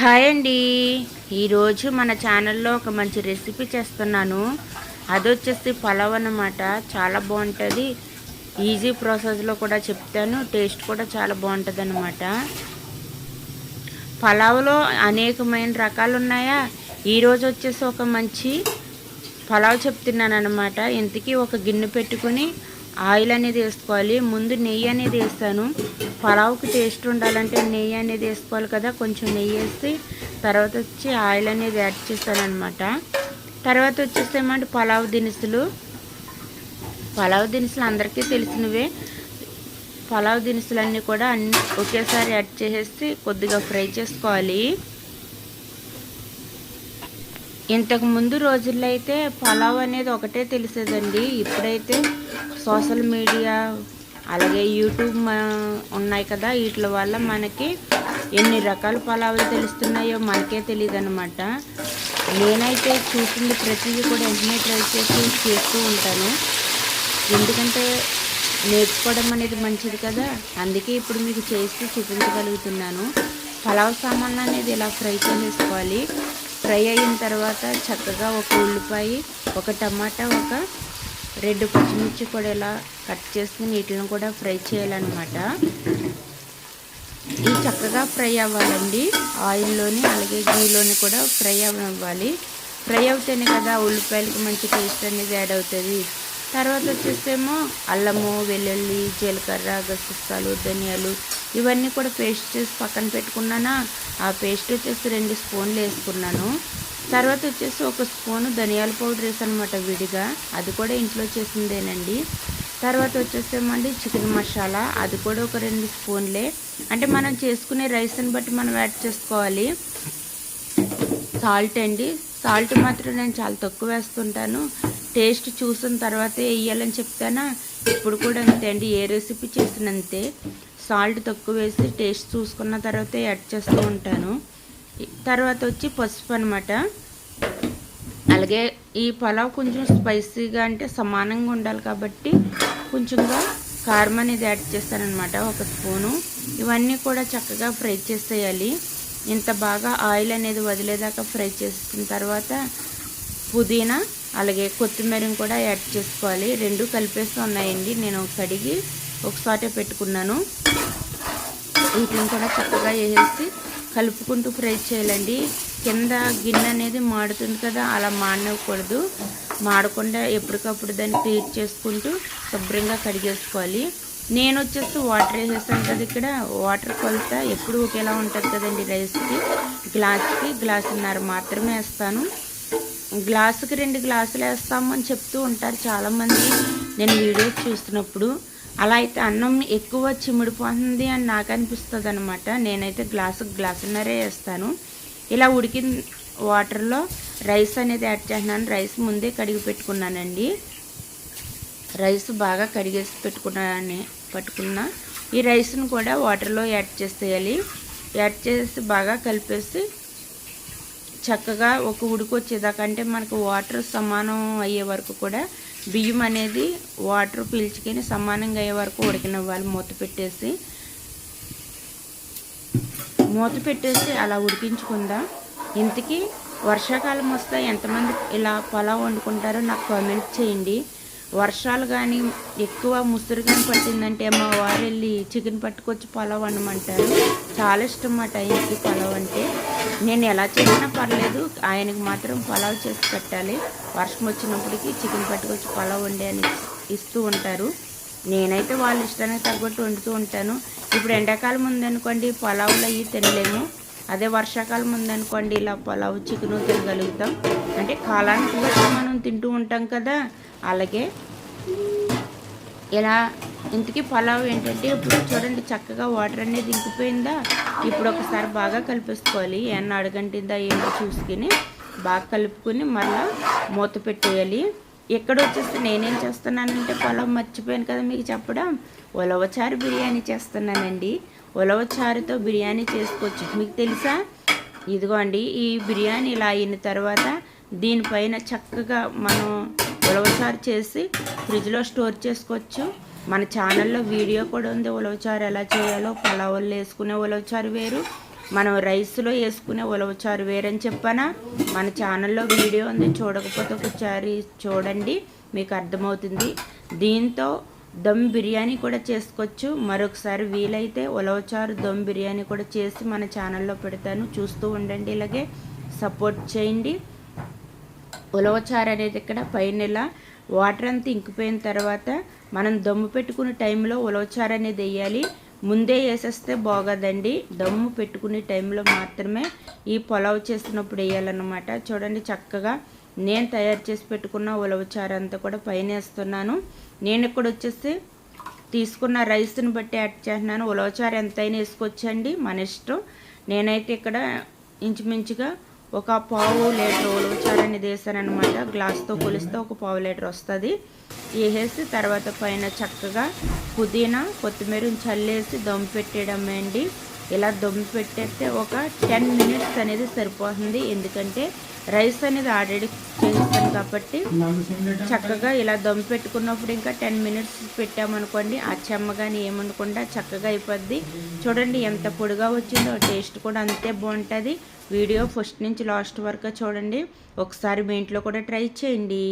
Hi అండి. ఈరోజు మన ఛానల్లో ఒక మంచి రెసిపీ చేస్తున్నాను. అది వచ్చేసి పలావ్ అనమాట చాలా బాగుంటుంది. ఈజీ ప్రాసెస్లో కూడా చెప్తాను. టేస్ట్ కూడా చాలా బాగుంటుంది అనమాట పలావ్లో అనేకమైన రకాలు ఉన్నాయా ఈరోజు వచ్చేసి ఒక మంచి పలావ్ చెప్తున్నాను అనమాట ఇంతకీ ఒక గిన్నె పెట్టుకొని ఆయిల్ అనేది వేసుకోవాలి. ముందు నెయ్యి అనేది వేస్తాను. పలావ్కి టేస్ట్ ఉండాలంటే నెయ్యి అనేది వేసుకోవాలి కదా. కొంచెం నెయ్యి వేసి తర్వాత వచ్చి ఆయిల్ అనేది యాడ్ చేస్తానమాట అనమాట తర్వాత వచ్చేసి ఏమంటే పలావ్ దినుసులు. పలావ్ దినుసులు అందరికీ తెలిసినవే. పలావ్ దినుసులన్నీ కూడా అన్ని ఒకేసారి యాడ్ చేసేసి కొద్దిగా ఫ్రై చేసుకోవాలి. ఇంతకు ముందు రోజుల్లో అయితే పలావ్ అనేది ఒకటే తెలిసేదండి. ఇప్పుడైతే సోషల్ మీడియా అలాగే యూట్యూబ్ ఉన్నాయి కదా వీటి వల్ల మనకి ఎన్ని రకాల పలావులు తెలుస్తున్నాయో మనకే తెలియదు అనమాట నేనైతే చూసింది ప్రతిదీ కూడా వెంటనే ట్రై చేసి చేస్తూ ఉంటాను. ఎందుకంటే నేర్చుకోవడం అనేది మంచిది కదా అందుకే ఇప్పుడు మీకు చేసి చూపించగలుగుతున్నాను. పలావ్ సామాన్లు అనేది ఇలా ఫ్రై చేసేసుకోవాలి? ఫ్రై అయిన తర్వాత చక్కగా ఒక ఉల్లిపాయ ఒక టమాటా ఒక రెండు పచ్చిమిర్చి కూడా ఇలా కట్ చేసుకుని వీటిని కూడా ఫ్రై చేయాలన్నమాట. ఇవి చక్కగా ఫ్రై అవ్వాలండి. ఆయిల్లోని అలాగే గీలోని కూడా ఫ్రై అవ్వాలి. ఫ్రై అవుతేనే కదా ఉల్లిపాయలకి మంచి టేస్ట్ అనేది యాడ్ అవుతుంది. తర్వాత వచ్చేసేమో అల్లము వెల్లుల్లి జీలకర్ర గసగసాలు ధనియాలు ఇవన్నీ కూడా పేస్ట్ చేసి పక్కన పెట్టుకున్నానా? ఆ పేస్ట్ వచ్చేసి రెండు స్పూన్లు వేసుకున్నాను. తర్వాత వచ్చేసి ఒక స్పూను ధనియాల పౌడర్ వేసానమాట విడిగా. అది కూడా ఇంట్లో చేసిందేనండి. తర్వాత వచ్చేసేమండి చికెన్ మసాలా. అది కూడా ఒక రెండు స్పూన్లే. అంటే మనం చేసుకునే రైస్ని బట్టి మనం యాడ్ చేసుకోవాలి. సాల్ట్ అండి. సాల్ట్ మాత్రం నేను చాలా తక్కువ వేస్తుంటాను. టేస్ట్ చూసిన తర్వాతే వేయాలని చెప్తానా? ఇప్పుడు కూడా అంతే అండి ఏ రెసిపీ చేసినంతే సాల్ట్ తక్కువ వేసి టేస్ట్ చూసుకున్న తర్వాతే యాడ్ చేస్తూ ఉంటాను. తర్వాత వచ్చి పసుపు అనమాట అలాగే ఈ పలావ్ కొంచెం స్పైసీగా అంటే సమానంగా ఉండాలి కాబట్టి కొంచెంగా కారం అనేది యాడ్ చేస్తానమాట ఒక స్పూను. ఇవన్నీ కూడా చక్కగా ఫ్రై చేసేయాలి. ఇంత బాగా ఆయిల్ అనేది వదిలేదాకా ఫ్రై చేసిన తర్వాత పుదీనా అలాగే కొత్తిమీరని కూడా యాడ్ చేసుకోవాలి. రెండు కలిపేస్తూ ఉన్నాయండి. నేను కడిగి ఒకసారి పెట్టుకున్నాను. వీటిని కూడా చక్కగా వేసేసి కలుపుకుంటూ ఫ్రై చేయాలండి. కింద గిన్నె అనేది మాడుతుంది కదా అలా మాడనకూడదు మాడకుండా ఎప్పటికప్పుడు దాన్ని క్లీట్ చేసుకుంటూ శుభ్రంగా కడిగేసుకోవాలి. నేను వచ్చేసి వాటర్ వేసేస్తాను కదా ఇక్కడ. వాటర్ కొలత ఎప్పుడు ఒకేలా ఉంటుంది కదండి రైస్కి గ్లాస్కి గ్లాసున్నర మాత్రమే వేస్తాను. గ్లాసుకి రెండు గ్లాసులు వేస్తాము అని చెప్తూ ఉంటారు చాలామంది. నేను వీడియోస్ చూస్తున్నప్పుడు అలా అయితే అన్నం ఎక్కువ చిమిడిపోతుంది అని నాకు అనిపిస్తుంది అనమాట నేనైతే గ్లాసు గ్లాసున్నరే వేస్తాను. ఇలా ఉడికిన వాటర్లో రైస్ అనేది యాడ్ చేస్తున్నాను. రైస్ ముందే కడిగి పెట్టుకున్నానండి. రైస్ బాగా కడిగేసి పెట్టుకున్నాను పట్టుకున్న. ఈ రైస్ను కూడా వాటర్లో యాడ్ చేసేయాలి. యాడ్ చేసి బాగా కలిపేసి చక్కగా ఒక ఉడుకు వచ్చేదాకా అంటే మనకు వాటర్ సమానం అయ్యే వరకు కూడా బియ్యం అనేది వాటర్ పీల్చుకొని సమానంగా అయ్యే వరకు ఉడికినవ్వాలి మూత పెట్టేసి. మూత పెట్టేసి అలా ఉడికించుకుందాం. ఇంతకీ వర్షాకాలం వస్తే ఎంతమంది ఇలా పొలం వండుకుంటారో నాకు కామెంట్ చేయండి. వర్షాలు కానీ ఎక్కువ ముసురు కానీ పట్టిందంటే మా వారు వెళ్ళి చికెన్ పట్టుకొచ్చి పొలం అనమంటారు చాలా ఇష్టం మా టైంకి పొలం అంటే. నేను ఎలా చేసినా పర్లేదు ఆయనకి మాత్రం పలావ్ చేసి పెట్టాలి. వర్షం వచ్చినప్పటికీ చికెన్ పట్టుకొచ్చి పొలావ్ వండి అని ఇస్తూ ఉంటారు. నేనైతే వాళ్ళ ఇష్టానికి తగ్గట్టు వండుతూ ఉంటాను. ఇప్పుడు ఎండాకాలం ఉందనుకోండి పొలావులు అవి తినలేము. అదే వర్షాకాలం ఉందనుకోండి ఇలా పొలావ్ చికెన్ తినగలుగుతాం. అంటే కాలానికి బట్టి మనం తింటూ ఉంటాం కదా. అలాగే ఇలా ఇంతకీ పలావ్ ఏంటంటే ఇప్పుడు చూడండి చక్కగా వాటర్ అనేది ఇంకిపోయిందా? ఇప్పుడు ఒకసారి బాగా కలిపేసుకోవాలి. ఏమన్నా అడగంటిందా ఏమో చూసుకుని బాగా కలుపుకొని మళ్ళీ మూత పెట్టేయాలి. ఎక్కడ వచ్చేస్తే నేనేం చేస్తున్నానంటే పొలం మర్చిపోయాను కదా మీకు చెప్పడం. ఉలవచారు బిర్యానీ చేస్తున్నానండి. ఉలవచారుతో బిర్యానీ చేసుకోవచ్చు. మీకు తెలుసా? ఇదిగోండి ఈ బిర్యానీ ఇలా అయిన తర్వాత దీనిపైన చక్కగా మనం ఉలవచారు చేసి ఫ్రిడ్జ్లో స్టోర్ చేసుకోవచ్చు. మన ఛానల్లో వీడియో కూడా ఉంది. ఉలవచారు ఎలా చేయాలో పలావులు వేసుకునే ఉలవచారు వేరు. మనం రైస్లో వేసుకునే ఉలవచారు వేరని చెప్పానా? మన ఛానల్లో వీడియో ఉంది చూడకపోతే ఒకసారి చూడండి మీకు అర్థమవుతుంది. దీంతో దమ్ బిర్యానీ కూడా చేసుకోవచ్చు. మరొకసారి వీలైతే ఉలవచారు దమ్ బిర్యానీ కూడా చేసి మన ఛానల్లో పెడతాను. చూస్తూ ఉండండి ఇలాగే. సపోర్ట్ చేయండి. ఉలవచారు అనేది ఇక్కడ పైన ఇలా వాటర్ అంతా ఇంకిపోయిన తర్వాత మనం దమ్ము పెట్టుకునే టైంలో ఉలవచారు అనేది వేయాలి. ముందే వేసేస్తే బాగోదండి. దమ్ము పెట్టుకునే టైంలో మాత్రమే ఈ పొలవ్ చేసినప్పుడు వేయాలన్నమాట. చూడండి చక్కగా నేను తయారు చేసి పెట్టుకున్న ఉలవచారు అంతా కూడా పైన వేస్తున్నాను. నేను ఇక్కడ వచ్చేసి తీసుకున్న రైస్ని బట్టి యాడ్ చేస్తున్నాను. ఉలవచారు ఎంతైనా వేసుకొచ్చండి మన ఇష్టం. నేనైతే ఇక్కడ ఇంచుమించుగా ఒక పావు లీటర్ ఉలవచారు అనేది అనమాట గ్లాస్తో కొలిస్తే ఒక పావు లీటర్ వస్తుంది. వేసేసి తర్వాత పైన చక్కగా పుదీనా కొత్తిమీర చల్లేసి దమ్ పెట్టేయడమే అండి ఇలా దమ్ పెట్టేస్తే ఒక టెన్ మినిట్స్ అనేది సరిపోతుంది. ఎందుకంటే రైస్ అనేది ఆల్రెడీ చేస్తాను కాబట్టి చక్కగా ఇలా దమ్ పెట్టుకున్నప్పుడు ఇంకా టెన్ మినిట్స్ పెట్టామనుకోండి ఆ చెమ్మ కానీ ఏమనుకుండా చక్కగా అయిపోద్ది. చూడండి ఎంత పొడిగా వచ్చిందో టేస్ట్ కూడా అంతే బాగుంటుంది. వీడియో ఫస్ట్ నుంచి లాస్ట్ వరకు చూడండి. ఒకసారి మీ ఇంట్లో కూడా ట్రై చేయండి.